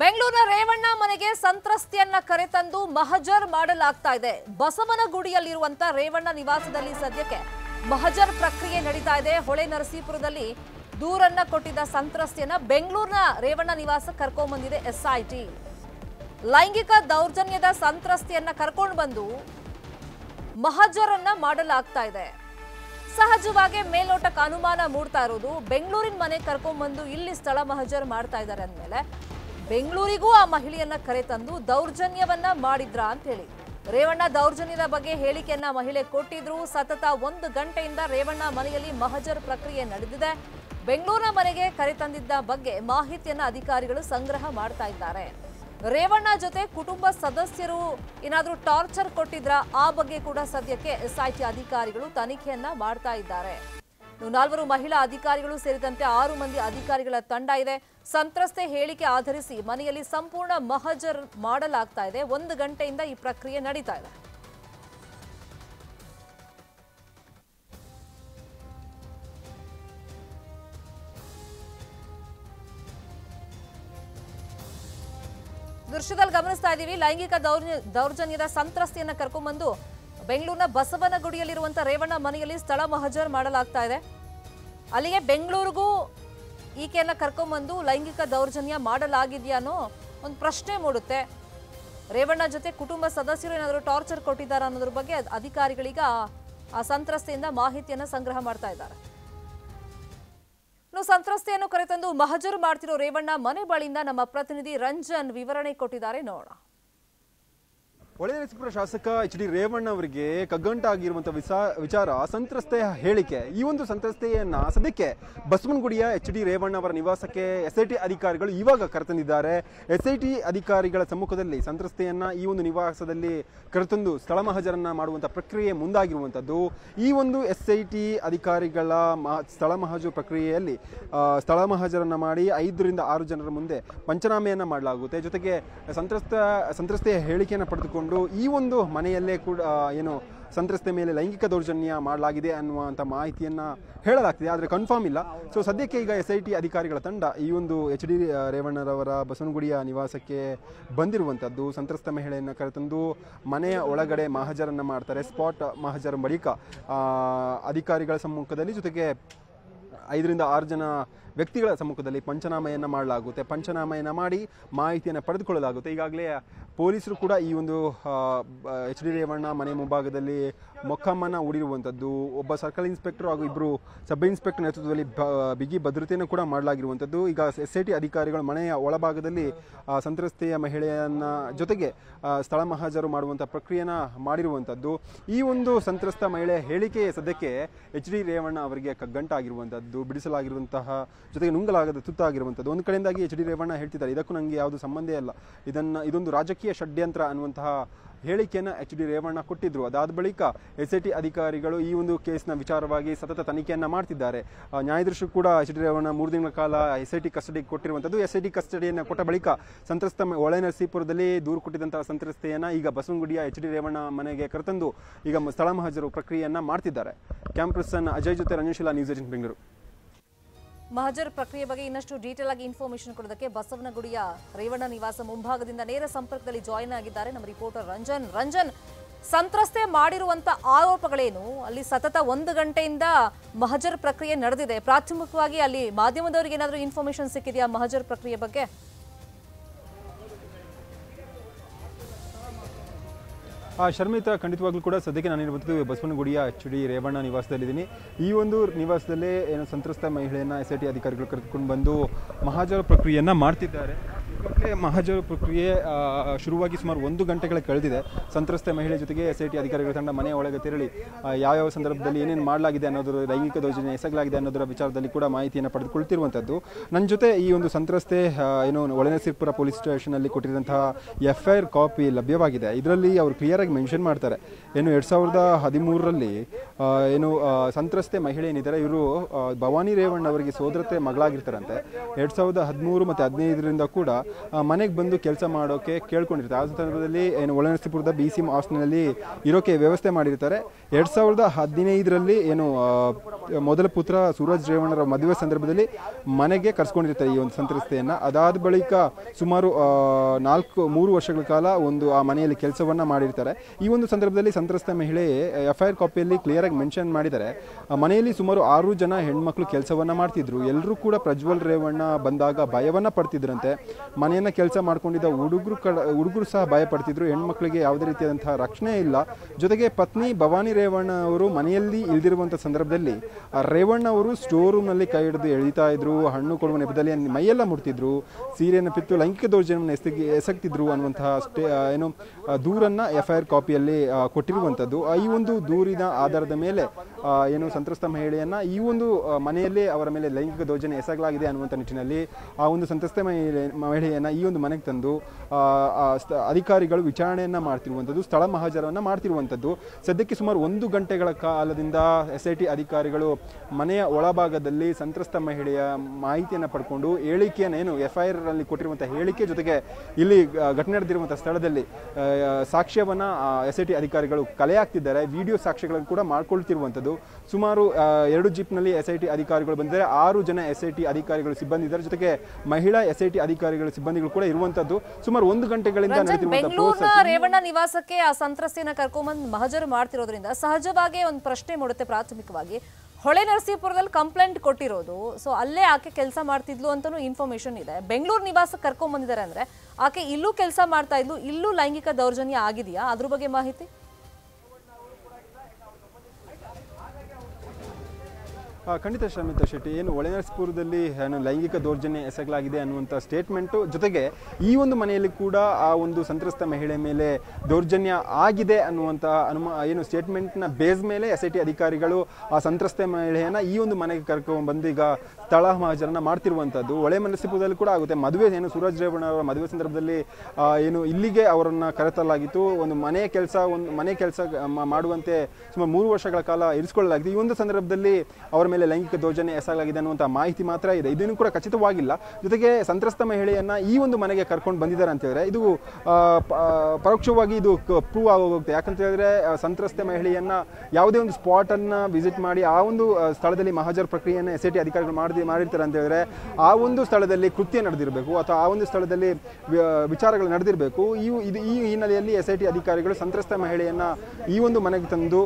ಬೆಂಗಳೂರಿನ ರೇವಣ್ಣ ಮನೆಗೆ ಸಂತ್ರಸ್ತೆಯನ್ನ ಕರೆತಂದು ಮಹಜರ್ ಮಾಡಲಾಗ್ತಾ ಇದೆ. ಬಸವನಗುಡಿಯಲ್ಲಿರುವಂತ ರೇವಣ್ಣ ನಿವಾಸದಲ್ಲಿ ಸದ್ಯಕ್ಕೆ ಮಹಜರ್ ಪ್ರಕ್ರಿಯೆ ನಡೀತಾ ಇದೆ. ಹೊಳೆ ನರಸೀಪುರದಲ್ಲಿ ದೂರನ್ನ ಕೊಟ್ಟಿದ್ದ ಸಂತ್ರಸ್ತೆಯನ್ನ ಬೆಂಗಳೂರಿನ ರೇವಣ್ಣ ನಿವಾಸ ಕರ್ಕೊಂಡ್ಬಂದಿದೆ ಎಸ್ಐಟಿ. ಲೈಂಗಿಕ ದೌರ್ಜನ್ಯದ ಸಂತ್ರಸ್ತೆಯನ್ನ ಕರ್ಕೊಂಡು ಬಂದು ಮಹಜರನ್ನ ಮಾಡಲಾಗ್ತಾ ಇದೆ. ಸಹಜವಾಗಿ ಮೇಲ್ನೋಟಕ್ಕೆ ಅನುಮಾನ ಮೂಡ್ತಾ ಇರೋದು ಬೆಂಗಳೂರಿನ ಮನೆ ಕರ್ಕೊಂಡ್ಬಂದು ಇಲ್ಲಿ ಸ್ಥಳ ಮಹಜರ್ ಮಾಡ್ತಾ ಇದ್ದಾರೆ ಅಂದಮೇಲೆ ಬೆಂಗಳೂರಿಗೂ ಆ ಮಹಿಳೆಯನ್ನ ಕರೆತಂದು ದೌರ್ಜನ್ಯವನ್ನ ಮಾಡಿದ್ರ ಅಂತ ಹೇಳಿ. ರೇವಣ್ಣ ದೌರ್ಜನ್ಯದ ಬಗ್ಗೆ ಹೇಳಿಕೆಯನ್ನ ಮಹಿಳೆ ಕೊಟ್ಟಿದ್ರು. ಸತತ ಒಂದು ಗಂಟೆಯಿಂದ ರೇವಣ್ಣ ಮನೆಯಲ್ಲಿ ಮಹಜರ್ ಪ್ರಕ್ರಿಯೆ ನಡೆದಿದೆ. ಬೆಂಗಳೂರಿನ ಮನೆಗೆ ಕರೆತಂದಿದ್ದ ಬಗ್ಗೆ ಮಾಹಿತಿಯನ್ನ ಅಧಿಕಾರಿಗಳು ಸಂಗ್ರಹ ಮಾಡ್ತಾ ಇದ್ದಾರೆ. ರೇವಣ್ಣ ಜೊತೆ ಕುಟುಂಬ ಸದಸ್ಯರು ಏನಾದರೂ ಟಾರ್ಚರ್ ಕೊಟ್ಟಿದ್ರ? ಆ ಬಗ್ಗೆ ಕೂಡ ಸದ್ಯಕ್ಕೆ ಎಸ್ಐಟಿ ಅಧಿಕಾರಿಗಳು ತನಿಖೆಯನ್ನ ಮಾಡ್ತಾ ಇದ್ದಾರೆ. ನಾಲ್ವರು ಮಹಿಳಾ ಅಧಿಕಾರಿಗಳು ಸೇರಿದಂತೆ ಆರು ಮಂದಿ ಅಧಿಕಾರಿಗಳ ತಂಡ ಇದೆ. ಸಂತ್ರಸ್ತೆ ಹೇಳಿಕೆ ಆಧರಿಸಿ ಮನೆಯಲ್ಲಿ ಸಂಪೂರ್ಣ ಮಹಜರ್ ಮಾಡಲಾಗ್ತಾ ಇದೆ. ಒಂದು ಗಂಟೆಯಿಂದ ಈ ಪ್ರಕ್ರಿಯೆ ನಡೀತಾ ಇದೆ. ದೃಶ್ಯದಲ್ಲಿ ಗಮನಿಸ್ತಾ ಇದ್ದೀವಿ. ಲೈಂಗಿಕ ದೌರ್ಜನ್ಯ, ದೌರ್ಜನ್ಯದ ಸಂತ್ರಸ್ತೆಯನ್ನ ಕರ್ಕೊಂಡ್ಬಂದು ಬೆಂಗಳೂರಿನ ಬಸವನಗುಡಿಯಲ್ಲಿರುವಂತಹ ರೇವಣ್ಣ ಮನೆಯಲ್ಲಿ ಸ್ಥಳ ಮಹಜರ್ ಮಾಡಲಾಗ್ತಾ ಇದೆ. ಅಲ್ಲಿಗೆ ಬೆಂಗಳೂರಿಗೂ ಈಕೆಯನ್ನ ಕರ್ಕೊಂಬಂದು ಲೈಂಗಿಕ ದೌರ್ಜನ್ಯ ಮಾಡಲಾಗಿದೆಯಾ ಅನ್ನೋ ಒಂದು ಪ್ರಶ್ನೆ ಮೂಡುತ್ತೆ. ರೇವಣ್ಣ ಜೊತೆ ಕುಟುಂಬ ಸದಸ್ಯರು ಏನಾದರೂ ಟಾರ್ಚರ್ ಕೊಟ್ಟಿದ್ದಾರೆ ಅನ್ನೋದ್ರ ಬಗ್ಗೆ ಅಧಿಕಾರಿಗಳೀಗ ಆ ಸಂತ್ರಸ್ತೆಯಿಂದ ಮಾಹಿತಿಯನ್ನ ಸಂಗ್ರಹ ಮಾಡ್ತಾ ಇದ್ದಾರೆ. ಇನ್ನು ಸಂತ್ರಸ್ತೆಯನ್ನು ಕರೆತಂದು ಮಹಜರು ಮಾಡ್ತಿರೋ ರೇವಣ್ಣ ಮನೆ ಬಳಿಯಿಂದ ನಮ್ಮ ಪ್ರತಿನಿಧಿ ರಂಜನ್ ವಿವರಣೆ ಕೊಟ್ಟಿದ್ದಾರೆ. ನೋಡೋಣ. ಹೊಳೆ ನರಸೀಪುರ ಶಾಸಕ ಎಚ್ ಡಿ ರೇವಣ್ಣ ಅವರಿಗೆ ವಿಸಾ ವಿಚಾರ ಸಂತ್ರಸ್ತೆಯ ಹೇಳಿಕೆ, ಈ ಒಂದು ಸಂತ್ರಸ್ತೆಯನ್ನ ಸದ್ಯಕ್ಕೆ ಬಸವನಗುಡಿಯ ಎಚ್ ಡಿ ರೇವಣ್ಣ ಅವರ ನಿವಾಸಕ್ಕೆ ಎಸ್ ಐ ಟಿ ಅಧಿಕಾರಿಗಳು ಇವಾಗ ಕರೆತಂದಿದ್ದಾರೆ. ಎಸ್ ಐ ಟಿ ಅಧಿಕಾರಿಗಳ ಸಮ್ಮುಖದಲ್ಲಿ ಸಂತ್ರಸ್ತೆಯನ್ನ ಈ ಒಂದು ನಿವಾಸದಲ್ಲಿ ಕರೆತಂದು ಸ್ಥಳ ಮಹಜರನ್ನ ಮಾಡುವಂತ ಪ್ರಕ್ರಿಯೆ ಮುಂದಾಗಿರುವಂತದ್ದು. ಈ ಒಂದು ಎಸ್ ಐ ಟಿ ಅಧಿಕಾರಿಗಳ ಸ್ಥಳ ಮಹಜು ಪ್ರಕ್ರಿಯೆಯಲ್ಲಿ ಸ್ಥಳ ಮಹಜರನ್ನ ಮಾಡಿ ಐದರಿಂದ ಆರು ಜನರ ಮುಂದೆ ಪಂಚನಾಮೆಯನ್ನ ಮಾಡಲಾಗುತ್ತೆ. ಜೊತೆಗೆ ಸಂತ್ರಸ್ತ ಸಂತ್ರಸ್ತೆಯ ಹೇಳಿಕೆಯನ್ನು ಪಡೆದುಕೊಂಡು ಈ ಒಂದು ಮನೆಯಲ್ಲೇ ಕೂಡ ಏನು ಸಂತ್ರಸ್ತೆ ಮೇಲೆ ಲೈಂಗಿಕ ದೌರ್ಜನ್ಯ ಮಾಡಲಾಗಿದೆ ಅನ್ನುವಂಥ ಮಾಹಿತಿಯನ್ನು ಹೇಳಲಾಗ್ತಿದೆ, ಆದರೆ ಕನ್ಫರ್ಮ್ ಇಲ್ಲ. ಸೊ ಸದ್ಯಕ್ಕೆ ಈಗ ಎಸ್ ಐ ಟಿ ಅಧಿಕಾರಿಗಳ ತಂಡ ಈ ಒಂದು ಎಚ್ ಡಿ ರೇವಣ್ಣರವರ ಬಸವನಗುಡಿಯ ನಿವಾಸಕ್ಕೆ ಬಂದಿರುವಂಥದ್ದು ಸಂತ್ರಸ್ತ ಮಹಿಳೆಯನ್ನು ಕರೆತಂದು ಮನೆಯ ಒಳಗಡೆ ಮಹಜರನ್ನು ಮಾಡ್ತಾರೆ. ಸ್ಪಾಟ್ ಮಹಜರ ಬಳಿಕ ಅಧಿಕಾರಿಗಳ ಸಮ್ಮುಖದಲ್ಲಿ ಜೊತೆಗೆ ಐದರಿಂದ ಆರು ಜನ ವ್ಯಕ್ತಿಗಳ ಸಮ್ಮುಖದಲ್ಲಿ ಪಂಚನಾಮೆಯನ್ನು ಮಾಡಲಾಗುತ್ತೆ. ಪಂಚನಾಮೆಯನ್ನು ಮಾಡಿ ಮಾಹಿತಿಯನ್ನು ಪಡೆದುಕೊಳ್ಳಲಾಗುತ್ತೆ. ಈಗಾಗಲೇ ಪೊಲೀಸರು ಕೂಡ ಈ ಒಂದು ಎಚ್ ಡಿ ರೇವಣ್ಣ ಮನೆ ಮುಂಭಾಗದಲ್ಲಿ ಮೊಕ್ಕಮ್ಮನ ಹೂಡಿರುವಂಥದ್ದು ಒಬ್ಬ ಸರ್ಕಲ್ ಇನ್ಸ್ಪೆಕ್ಟರ್ ಹಾಗೂ ಇಬ್ಬರು ಸಬ್ ಇನ್ಸ್ಪೆಕ್ಟರ್ ನೇತೃತ್ವದಲ್ಲಿ ಬಿಗಿ ಭದ್ರತೆಯನ್ನು ಕೂಡ ಮಾಡಲಾಗಿರುವಂಥದ್ದು. ಈಗ ಎಸ್ ಐ ಟಿ ಅಧಿಕಾರಿಗಳು ಮನೆಯ ಒಳಭಾಗದಲ್ಲಿ ಸಂತ್ರಸ್ತೆಯ ಮಹಿಳೆಯನ್ನ ಜೊತೆಗೆ ಸ್ಥಳ ಮಹಾಜರು ಮಾಡುವಂಥ ಪ್ರಕ್ರಿಯೆನ ಮಾಡಿರುವಂಥದ್ದು. ಈ ಒಂದು ಸಂತ್ರಸ್ತ ಮಹಿಳೆಯ ಹೇಳಿಕೆ ಸದ್ಯಕ್ಕೆ ಎಚ್ ಡಿ ರೇವಣ್ಣ ಅವರಿಗೆ ಕಗ್ಗಂಟಾಗಿರುವಂಥದ್ದು, ಬಿಡಿಸಲಾಗಿರುವಂತಹ, ಜೊತೆಗೆ ನುಂಗಲಾಗದ ತುತ್ತಾಗಿರುವಂಥದ್ದು. ಒಂದು ಕಡೆಯಿಂದಾಗಿ ಎಚ್ ಡಿ ರೇವಣ್ಣ ಹೇಳ್ತಿದ್ದಾರೆ, ಇದಕ್ಕೂ ನನಗೆ ಯಾವುದು ಸಂಬಂಧ ಇಲ್ಲ ಇದನ್ನು, ಇದೊಂದು ರಾಜಕೀಯ ಷಡ್ಯಂತ್ರ ಅನ್ನುವಂತಹ ಹೇಳಿಕೆಯನ್ನು ಎಚ್ ಡಿ ರೇವಣ್ಣ ಕೊಟ್ಟಿದ್ರು. ಅದಾದ ಬಳಿಕ ಎಸ್ ಐ ಟಿ ಅಧಿಕಾರಿಗಳು ಈ ಒಂದು ಕೇಸ್ನ ವಿಚಾರವಾಗಿ ಸತತ ತನಿಖೆಯನ್ನ ಮಾಡ್ತಿದ್ದಾರೆ. ನ್ಯಾಯಾಧೀಶರು ಕೂಡ ಎಚ್ ಡಿ ರೇವಣ್ಣ ಮೂರು ದಿನಗಳ ಕಾಲ ಎಸ್ ಐ ಟಿ ಕಸ್ಟಡಿಗೆ ಕೊಟ್ಟಿರುವಂಥದ್ದು ಎಸ್ ಐ ಟಿ ಕಸ್ಟಡಿಯನ್ನು ಕೊಟ್ಟ ಬಳಿಕ ಸಂತ್ರಸ್ತ ಒಳ ನರಸೀಪುರದಲ್ಲಿ ದೂರು ಕೊಟ್ಟಿದ್ದಂತಹ ಸಂತ್ರಸ್ತೆಯನ್ನು ಈಗ ಬಸವನಗುಡಿಯ ಎಚ್ ಡಿ ರೇವಣ್ಣ ಮನೆಗೆ ಕರೆತಂದು ಈಗ ಸ್ಥಳ ಮಹಾಜರು ಪ್ರಕ್ರಿಯೆಯನ್ನು ಮಾಡ್ತಿದ್ದಾರೆ. ಕ್ಯಾಂಪ್ ಪರ್ಸನ್ ಅಜಯ್ ಜೊತೆ ರಂಜಶೀಲಾ ನ್ಯೂಸ್ ಏಜೆಂಟ್ ಬೆಂಗಳೂರು ಮಹಜರ್ ಪ್ರಕ್ರಿಯೆ ಬಗ್ಗೆ ಇನ್ನಷ್ಟು ಡೀಟೇಲ್ ಆಗಿ ಇನ್ಫಾರ್ಮೇಶನ್ ಕೊಡೋದಕ್ಕೆ ಬಸವನಗುಡಿಯ ರೇವಣ್ಣ ನಿವಾಸ ಮುಂಭಾಗದಿಂದ ನೇರ ಸಂಪರ್ಕದಲ್ಲಿ ಜಾಯಿನ್ ಆಗಿದ್ದಾರೆ ನಮ್ಮ ರಿಪೋರ್ಟರ್ ರಂಜನ್. ರಂಜನ್, ಸಂತ್ರಸ್ತೆ ಮಾಡಿರುವಂತ ಆರೋಪಗಳೇನು? ಅಲ್ಲಿ ಸತತ ಒಂದು ಗಂಟೆಯಿಂದ ಮಹಜರ್ ಪ್ರಕ್ರಿಯೆ ನಡೆದಿದೆ. ಪ್ರಾಥಮಿಕವಾಗಿ ಅಲ್ಲಿ ಮಾಧ್ಯಮದವರಿಗೆ ಏನಾದರೂ ಇನ್ಫಾರ್ಮೇಶನ್ ಸಿಕ್ಕಿದೆಯಾ ಮಹಜರ್ ಪ್ರಕ್ರಿಯೆ ಬಗ್ಗೆ? ಶರ್ಮಿತಾ ಖಂಡಿತವಾಗ್ಲೂ ಕೂಡ ಸದ್ಯಕ್ಕೆ ನಾನು ಇರುವಂಥದ್ದು ಬಸವನಗುಡಿಯ ಎಚ್ ಡಿ ರೇವಣ್ಣ ನಿವಾಸದಲ್ಲಿದ್ದೀನಿ. ಈ ಒಂದು ನಿವಾಸದಲ್ಲೇ ಏನು ಸಂತ್ರಸ್ತ ಮಹಿಳೆಯನ್ನ ಎಸ್ ಐ ಟಿ ಅಧಿಕಾರಿಗಳು ಕರೆದುಕೊಂಡು ಬಂದು ಮಹಾಜಲ ಪ್ರಕ್ರಿಯೆಯನ್ನು ಮಾಡ್ತಿದ್ದಾರೆ. ಈಗಾಗಲೇ ಮಹಾಜರು ಪ್ರಕ್ರಿಯೆ ಶುರುವಾಗಿ ಸುಮಾರು ಒಂದು ಗಂಟೆಗಳ ಕಳೆದಿದೆ. ಸಂತ್ರಸ್ತೆ ಮಹಿಳೆ ಜೊತೆಗೆ ಎಸ್ ಐ ಟಿ ಅಧಿಕಾರಿಗಳ ತಂಡ ಮನೆಯ ಒಳಗೆ ತೆರಳಿ ಯಾವ್ಯಾವ ಸಂದರ್ಭದಲ್ಲಿ ಏನೇನು ಮಾಡಲಾಗಿದೆ ಅನ್ನೋದ್ರ ಲೈಂಗಿಕ ದೌರ್ಜನ್ಯ ಎಸಗಲಾಗಿದೆ ಅನ್ನೋದರ ವಿಚಾರದಲ್ಲಿ ಕೂಡ ಮಾಹಿತಿಯನ್ನು ಪಡೆದುಕೊಳ್ತಿರುವಂಥದ್ದು. ನನ್ನ ಜೊತೆ ಈ ಒಂದು ಸಂತ್ರಸ್ತೆ ಏನು ಒಳನರಸೀಪುರ ಪೊಲೀಸ್ ಸ್ಟೇಷನಲ್ಲಿ ಕೊಟ್ಟಿರುವಂತಹ ಎಫ್ ಐ ಕಾಪಿ ಲಭ್ಯವಾಗಿದೆ. ಇದರಲ್ಲಿ ಅವರು ಕ್ಲಿಯರಾಗಿ ಮೆನ್ಷನ್ ಮಾಡ್ತಾರೆ. ಏನು ಎರಡು ಸಾವಿರದ ಹದಿಮೂರರಲ್ಲಿ ಏನು ಸಂತ್ರಸ್ತೆ ಮಹಿಳೆ ಏನಿದ್ದಾರೆ ಇವರು ಭವಾನಿ ರೇವಣ್ಣ ಅವರಿಗೆ ಸೋದರತೆ ಮಗಳಾಗಿರ್ತಾರಂತೆ. ಎರಡು ಸಾವಿರದ ಹದಿಮೂರು ಮತ್ತು ಹದಿನೈದರಿಂದ ಕೂಡ ಮನೆಗೆ ಬಂದು ಕೆಲಸ ಮಾಡೋಕೆ ಕೇಳ್ಕೊಂಡಿರ್ತಾರೆ. ಆ ಸಂದರ್ಭದಲ್ಲಿ ಏನು ಒಳನರಸೀಪುರದ ಬಿ ಸಿ ಹಾಸ್ಟೆಲ್ನಲ್ಲಿ ಇರೋಕೆ ವ್ಯವಸ್ಥೆ ಮಾಡಿರ್ತಾರೆ. ಎರಡು ಸಾವಿರದ ಹದಿನೈದರಲ್ಲಿ ಏನು ಮೊದಲ ಪುತ್ರ ಸೂರಜ್ ರೇವಣ್ಣರ ಮದುವೆ ಸಂದರ್ಭದಲ್ಲಿ ಮನೆಗೆ ಕರ್ಸ್ಕೊಂಡಿರ್ತಾರೆ ಈ ಒಂದು ಸಂತ್ರಸ್ತೆಯನ್ನು. ಅದಾದ ಬಳಿಕ ಸುಮಾರು ನಾಲ್ಕು, ಮೂರು ವರ್ಷಗಳ ಕಾಲ ಒಂದು ಆ ಮನೆಯಲ್ಲಿ ಕೆಲಸವನ್ನು ಮಾಡಿರ್ತಾರೆ. ಈ ಒಂದು ಸಂದರ್ಭದಲ್ಲಿ ಸಂತ್ರಸ್ತ ಮಹಿಳೆ ಎಫ್ ಐ ಆರ್ ಕಾಪಿಯಲ್ಲಿ ಕ್ಲಿಯರಾಗಿ ಮೆನ್ಷನ್ ಮಾಡಿದ್ದಾರೆ. ಮನೆಯಲ್ಲಿ ಸುಮಾರು ಆರು ಜನ ಹೆಣ್ಮಕ್ಳು ಕೆಲಸವನ್ನು ಮಾಡ್ತಿದ್ರು. ಎಲ್ಲರೂ ಕೂಡ ಪ್ರಜ್ವಲ್ ರೇವಣ್ಣ ಬಂದಾಗ ಭಯವನ್ನು ಪಡ್ತಿದ್ರಂತೆ. ಮನೆಯನ್ನ ಕೆಲಸ ಮಾಡ್ಕೊಂಡಿದ್ದ ಹುಡುಗರು ಕಡ, ಹುಡುಗರು ಸಹ ಭಯ ಪಡ್ತಿದ್ರು ಹೆಣ್ಮಕ್ಳಿಗೆ ಯಾವುದೇ ರೀತಿಯಾದಂತಹ ರಕ್ಷಣೆ ಇಲ್ಲ. ಜೊತೆಗೆ ಪತ್ನಿ ಭವಾನಿ ರೇವಣ್ಣ ಅವರು ಮನೆಯಲ್ಲಿ ಇಲ್ದಿರುವಂಥ ಸಂದರ್ಭದಲ್ಲಿ ರೇವಣ್ಣ ಅವರು ಸ್ಟೋರ್ ರೂಮ್ನಲ್ಲಿ ಕೈ ಹಿಡಿದು ಎಳಿತಾ ಇದ್ರು. ಹಣ್ಣು ಕೊಡುವ ನೆಪದಲ್ಲಿ ಮೈಯೆಲ್ಲ ಮುಟ್ತಿದ್ರು. ಸೀರೆಯನ್ನು ಪಿತ್ತು ಲೈಂಗಿಕ ದೌರ್ಜನ್ಯವನ್ನು ಎಸಗಿ, ಎಸಗ್ತಿದ್ರು ಅನ್ನುವಂತಹ ಸ್ಟೇ ಏನು ದೂರನ್ನು ಎಫ್ ಐ ಆರ್ ಕಾಪಿಯಲ್ಲಿ ಕೊಟ್ಟಿರುವಂಥದ್ದು. ಈ ಒಂದು ದೂರಿನ ಆಧಾರದ ಮೇಲೆ ಏನು ಸಂತ್ರಸ್ತ ಮಹಿಳೆಯನ್ನು ಈ ಒಂದು ಮನೆಯಲ್ಲಿ ಅವರ ಮೇಲೆ ಲೈಂಗಿಕ ದೌರ್ಜನ್ಯ ಎಸಗಲಾಗಿದೆ ಅನ್ನುವಂಥ ನಿಟ್ಟಿನಲ್ಲಿ ಆ ಒಂದು ಸಂತ್ರಸ್ತ ಮಹಿಳೆ, ಮಹಿಳೆಯನ್ನು ಈ ಒಂದು ಮನೆಗೆ ತಂದು ಅಧಿಕಾರಿಗಳು ವಿಚಾರಣೆಯನ್ನು ಮಾಡ್ತಿರುವಂಥದ್ದು, ಸ್ಥಳ ಮಹಾಜರವನ್ನು ಮಾಡ್ತಿರುವಂಥದ್ದು. ಸದ್ಯಕ್ಕೆ ಸುಮಾರು ಒಂದು ಗಂಟೆಗಳ ಕಾಲದಿಂದ ಎಸ್ ಐ ಟಿ ಅಧಿಕಾರಿಗಳು ಮನೆಯ ಒಳಭಾಗದಲ್ಲಿ ಸಂತ್ರಸ್ತ ಮಹಿಳೆಯ ಮಾಹಿತಿಯನ್ನು ಪಡ್ಕೊಂಡು, ಹೇಳಿಕೆಯನ್ನು ಏನು ಎಫ್ ಐ ಆರ್ನಲ್ಲಿ ಅಲ್ಲಿ ಕೊಟ್ಟಿರುವಂತಹ ಹೇಳಿಕೆ ಜೊತೆಗೆ ಇಲ್ಲಿ ಘಟನೆ ನಡೆದಿರುವಂಥ ಸ್ಥಳದಲ್ಲಿ ಸಾಕ್ಷ್ಯವನ್ನ ಎಸ್ ಐ ಟಿ ಅಧಿಕಾರಿಗಳು ಕಲೆ ಹಾಕ್ತಿದ್ದಾರೆ, ವಿಡಿಯೋ ಸಾಕ್ಷ್ಯಗಳನ್ನು ಕೂಡ ಮಾಡ್ಕೊಳ್ತಿರುವಂಥದ್ದು. ಸುಮಾರು ಎರಡು ಜೀಪ್ನಲ್ಲಿ ಎಸ್ ಐ ಟಿ ಅಧಿಕಾರಿಗಳು ಬಂದಿದ್ದಾರೆ. ಆರು ಜನ ಎಸ್ ಐ ಟಿ ಅಧಿಕಾರಿಗಳು ಸಿಬ್ಬಂದಿ ಇದ್ದಾರೆ. ಜೊತೆಗೆ ಮಹಿಳಾ ಎಸ್ ಐ ಟಿ ಅಧಿಕಾರಿಗಳ ಸಿಬ್ಬಂದಿಗಳು ಕೂಡ ಇರುವಂತದ್ದು. ಸುಮಾರು ಒಂದು ಗಂಟೆಗಳಿಂದ ನಡೆದಿರುವಂತಹ ರೇವಣ್ಣ ನಿವಾಸಕ್ಕೆ ಆ ಸಂತ್ರಸ್ತೆಯನ್ನ ಕರ್ಕೊಂಬಂದು ಮಹಜರು ಮಾಡ್ತಿರೋದ್ರಿಂದ ಸಹಜವಾಗಿ ಒಂದು ಪ್ರಶ್ನೆ ಮೂಡುತ್ತೆ ಪ್ರಾಥಮಿಕವಾಗಿ. ಹೊಳೆ ನರಸೀಪುರದಲ್ಲಿ ಕಂಪ್ಲೇಂಟ್ ಕೊಟ್ಟಿರೋದು. ಸೊ ಅಲ್ಲೇ ಆಕೆ ಕೆಲಸ ಮಾಡ್ತಿದ್ಲು ಅಂತಲೂ ಇನ್ಫಾರ್ಮೇಶನ್ ಇದೆ. ಬೆಂಗಳೂರು ನಿವಾಸಕ್ಕೆ ಕರ್ಕೊಂಡ್ ಬಂದಿದ್ದಾರೆ ಅಂದ್ರೆ ಆಕೆ ಇಲ್ಲೂ ಕೆಲಸ ಮಾಡ್ತಾ ಇದ್ಲು ಇಲ್ಲೂ ಲೈಂಗಿಕ ದೌರ್ಜನ್ಯ ಆಗಿದೆಯಾ? ಅದ್ರ ಬಗ್ಗೆ ಮಾಹಿತಿ? ಖಂಡಿತ ಶ್ರಮಿತ ಶೆಟ್ಟಿ, ಏನು ಒಳನರಸೀಪುರದಲ್ಲಿ ಏನು ಲೈಂಗಿಕ ದೌರ್ಜನ್ಯ ಎಸಗಲಾಗಿದೆ ಅನ್ನುವಂಥ ಸ್ಟೇಟ್ಮೆಂಟು ಜೊತೆಗೆ ಈ ಒಂದು ಮನೆಯಲ್ಲಿ ಕೂಡ ಆ ಒಂದು ಸಂತ್ರಸ್ತ ಮಹಿಳೆ ಮೇಲೆ ದೌರ್ಜನ್ಯ ಆಗಿದೆ ಅನ್ನುವಂಥ ಅನುಮ, ಏನು ಸ್ಟೇಟ್ಮೆಂಟ್ನ ಬೇಸ್ ಮೇಲೆ ಎಸ್ ಐ ಟಿ ಅಧಿಕಾರಿಗಳು ಆ ಸಂತ್ರಸ್ತ ಮಹಿಳೆಯನ್ನು ಈ ಒಂದು ಮನೆಗೆ ಕರ್ಕೊಂಡು ಬಂದು ಈಗ ಸ್ಥಳ ಮಹಾಜರನ್ನ ಮಾಡ್ತಿರುವಂಥದ್ದು ಒಳೆ ಮನಸ್ಸಿಪುದಲ್ಲಿ ಕೂಡ ಆಗುತ್ತೆ. ಮದುವೆ ಏನು ಸೂರಜ್ ರೇವಣ್ಣ ಅವರ ಮದುವೆ ಸಂದರ್ಭದಲ್ಲಿ ಏನು ಇಲ್ಲಿಗೆ ಅವರನ್ನು ಕರೆತಲಾಗಿತ್ತು ಒಂದು ಮನೆ ಕೆಲಸ, ಒಂದು ಮನೆ ಕೆಲಸ ಮಾಡುವಂತೆ ಸುಮಾರು ಮೂರು ವರ್ಷಗಳ ಕಾಲ ಇರಿಸಿಕೊಳ್ಳಲಾಗಿದೆ. ಈ ಒಂದು ಸಂದರ್ಭದಲ್ಲಿ ಅವರ ಮೇಲೆ ಲೈಂಗಿಕ ದೌರ್ಜನ್ಯ ಎಸಗಲಾಗಿದೆ ಅನ್ನುವಂಥ ಮಾಹಿತಿ ಮಾತ್ರ ಇದೆ. ಇದನ್ನು ಕೂಡ ಖಚಿತವಾಗಿಲ್ಲ. ಜೊತೆಗೆ ಸಂತ್ರಸ್ತ ಮಹಿಳೆಯನ್ನು ಈ ಒಂದು ಮನೆಗೆ ಕರ್ಕೊಂಡು ಬಂದಿದ್ದಾರೆ ಅಂತ ಹೇಳಿದ್ರೆ, ಇದು ಪರೋಕ್ಷವಾಗಿ ಇದು ಪ್ರೂವ್ ಆಗೋಗುತ್ತೆ. ಯಾಕಂತ ಹೇಳಿದ್ರೆ ಸಂತ್ರಸ್ತ ಮಹಿಳೆಯನ್ನು ಯಾವುದೇ ಒಂದು ಸ್ಪಾಟನ್ನು ವಿಸಿಟ್ ಮಾಡಿ ಆ ಒಂದು ಸ್ಥಳದಲ್ಲಿ ಮಹಾಜರ್ ಪ್ರಕ್ರಿಯೆಯನ್ನು ಎಸ್ ಐ ಟಿ ಅಧಿಕಾರಿಗಳು ಮಾಡಿ ಮಾಡಿರ್ತಾರೆ ಅಂತ ಹೇಳಿದ್ರೆ ಆ ಒಂದು ಸ್ಥಳದಲ್ಲಿ ಕೃತ್ಯ ನಡೆದಿರಬೇಕು ಅಥವಾ ಆ ಒಂದು ಸ್ಥಳದಲ್ಲಿ ವಿಚಾರಗಳು ನಡೆದಿರಬೇಕು. ಈ ಇದು ಈ ಹಿನ್ನೆಲೆಯಲ್ಲಿ ಎಸ್ ಐ ಟಿ ಅಧಿಕಾರಿಗಳು ಸಂತ್ರಸ್ತ ಮಹಿಳೆಯನ್ನು ಈ ಒಂದು ಮನೆಗೆ ತಂದು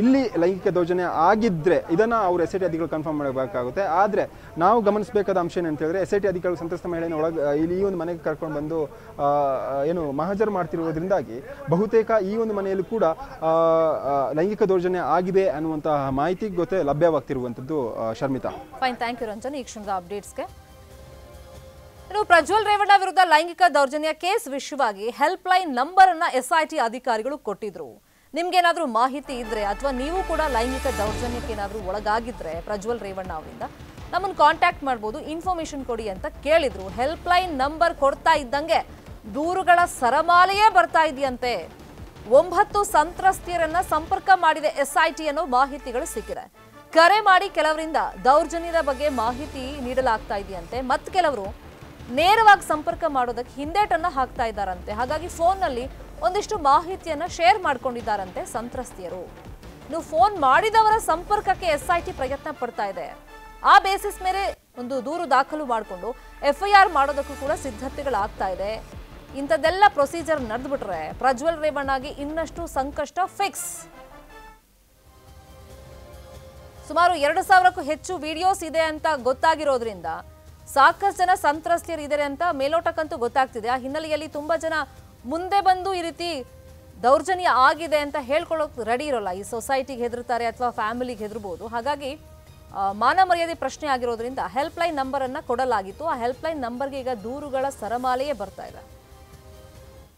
ಇಲ್ಲಿ ಲೈಂಗಿಕ ದೌರ್ಜನ್ಯ ಆಗಿದ್ದರೆ ಇದನ್ನು ಅವರು ಎಸ್ ಐ ಟಿ ಅಧಿಕಾರಿಗಳು ಕನ್ಫರ್ಮ್ ಮಾಡಬೇಕಾಗುತ್ತೆ. ಆದರೆ ನಾವು ಗಮನಿಸಬೇಕಾದ ಅಂಶ ಏನಂತ ಹೇಳಿದ್ರೆ ಎಸ್ ಐ ಟಿ ಅಧಿಕಾರಿಗಳು ಸಂತ್ರಸ್ತ ಮಹಿಳೆಯನ್ನು ಒಳಗೆ ಇಲ್ಲಿ ಈ ಒಂದು ಮನೆಗೆ ಕರ್ಕೊಂಡು ಬಂದು ಏನು ಮಹಾಜರ್ ಮಾಡ್ತಿರುವುದರಿಂದಾಗಿ ಬಹುತೇಕ ಈ ಒಂದು ಮನೆಯಲ್ಲಿ ಕೂಡ ಲೈಂಗಿಕ ದೌರ್ಜನ್ಯ ಆಗಿದೆ ಅನ್ನುವಂತಹ ಮಾಹಿತಿ ಗೊತ್ತೇ ಲಭ್ಯವಾಗ್ತಿರುವಂಥದ್ದು ಶರ್ಮಿತಾ. ಥ್ಯಾಂಕ್ ಯು ರಂಜನ್ ಈ ಕ್ಷಣದ ಅಪ್ಡೇಟ್ಸ್ಗೆ. ಇನ್ನು ಪ್ರಜ್ವಲ್ ರೇವಣ್ಣ ವಿರುದ್ಧ ಲೈಂಗಿಕ ದೌರ್ಜನ್ಯ ಕೇಸ್ ವಿಷಯವಾಗಿ ಹೆಲ್ಪ್ ಲೈನ್ ನಂಬರ್ ಅನ್ನ ಎಸ್ಐಟಿ ಅಧಿಕಾರಿಗಳು ಕೊಟ್ಟಿದ್ರು. ನಿಮ್ಗೇನಾದ್ರೂ ಮಾಹಿತಿ ಇದ್ರೆ ಅಥವಾ ನೀವು ಕೂಡ ಲೈಂಗಿಕ ದೌರ್ಜನ್ಯಕ್ಕೆ ಏನಾದ್ರೂ ಒಳಗಾಗಿದ್ರೆ ಪ್ರಜ್ವಲ್ ರೇವಣ್ಣ ಅವರಿಂದ, ನಮ್ಮನ್ನು ಕಾಂಟ್ಯಾಕ್ಟ್ ಮಾಡ್ಬೋದು ಇನ್ಫಾರ್ಮೇಶನ್ ಕೊಡಿ ಅಂತ ಕೇಳಿದ್ರು. ಹೆಲ್ಪ್ ಲೈನ್ ನಂಬರ್ ಕೊಡ್ತಾ ಇದ್ದಂಗೆ ದೂರುಗಳ ಸರಮಾಲೆಯೇ ಬರ್ತಾ ಇದೆಯಂತೆ. ಒಂಬತ್ತು ಸಂತ್ರಸ್ತಿಯರನ್ನ ಸಂಪರ್ಕ ಮಾಡಿದೆ ಎಸ್ಐಟಿ ಅನ್ನೋ ಮಾಹಿತಿಗಳು ಸಿಕ್ಕಿದೆ. ಕರೆ ಮಾಡಿ ಕೆಲವರಿಂದ ದೌರ್ಜನ್ಯದ ಬಗ್ಗೆ ಮಾಹಿತಿ ನೀಡಲಾಗ್ತಾ ಇದೆಯಂತೆ. ಮತ್ ಕೆಲವರು ನೇರವಾಗಿ ಸಂಪರ್ಕ ಮಾಡೋದಕ್ಕೆ ಹಿಂದೇಟನ್ನ ಹಾಕ್ತಾ ಇದ್ದಾರಂತೆ. ಹಾಗಾಗಿ ಫೋನ್ನಲ್ಲಿ ಒಂದಿಷ್ಟು ಮಾಹಿತಿಯನ್ನ ಶೇರ್ ಮಾಡ್ಕೊಂಡಿದ್ದಾರಂತೆ ಸಂತ್ರಸ್ತಿಯರು. ನೀವು ಫೋನ್ ಮಾಡಿದವರ ಸಂಪರ್ಕಕ್ಕೆ ಎಸ್ಐಟಿ ಪ್ರಯತ್ನ ಪಡ್ತಾ ಇದೆ. ಆ ಬೇಸಿಸ್ ಮೇಲೆ ಒಂದು ದೂರು ದಾಖಲು ಮಾಡಿಕೊಂಡು ಎಫ್ಐಆರ್ ಮಾಡೋದಕ್ಕೂ ಕೂಡ ಸಿದ್ಧತೆಗಳಾಗ್ತಾ ಇದೆ. ಇಂಥದ್ದೆಲ್ಲ ಪ್ರೊಸೀಜರ್ ನಡೆದ್ಬಿಟ್ರೆ ಪ್ರಜ್ವಲ್ ರೇವಣ್ಣಗೆ ಇನ್ನಷ್ಟು ಸಂಕಷ್ಟ ಫಿಕ್ಸ್ ಸುಮಾರು ಎರಡು ಸಾವಿರಕ್ಕೂ ಹೆಚ್ಚು ವಿಡಿಯೋಸ್ ಇದೆ ಅಂತ ಗೊತ್ತಾಗಿರೋದ್ರಿಂದ ಸಾಕಷ್ಟು ಜನ ಸಂತ್ರಸ್ತಿಯರು ಇದ್ದಾರೆ ಅಂತ ಮೇಲೋಟಕ್ಕಂತೂ ಗೊತ್ತಾಗ್ತಿದೆ. ಆ ಹಿನ್ನೆಲೆಯಲ್ಲಿ ತುಂಬಾ ಜನ ಮುಂದೆ ಬಂದು ಈ ರೀತಿ ದೌರ್ಜನ್ಯ ಆಗಿದೆ ಅಂತ ಹೇಳ್ಕೊಳ್ಳೋಕ್ ರೆಡಿ ಇರೋಲ್ಲ. ಈ ಸೊಸೈಟಿಗೆ ಹೆದರ್ತಾರೆ ಅಥವಾ ಫ್ಯಾಮಿಲಿಗೆ ಹೆದರ್ಬೋದು. ಹಾಗಾಗಿ ಮಾನ ಮರ್ಯಾದೆ ಪ್ರಶ್ನೆ ಆಗಿರೋದ್ರಿಂದ ಹೆಲ್ಪ್ಲೈನ್ ನಂಬರನ್ನು ಕೊಡಲಾಗಿತ್ತು. ಆ ಹೆಲ್ಪ್ಲೈನ್ ನಂಬರ್ಗೆ ಈಗ ದೂರುಗಳ ಸರಮಾಲೆಯೇ ಬರ್ತಾ ಇದೆ.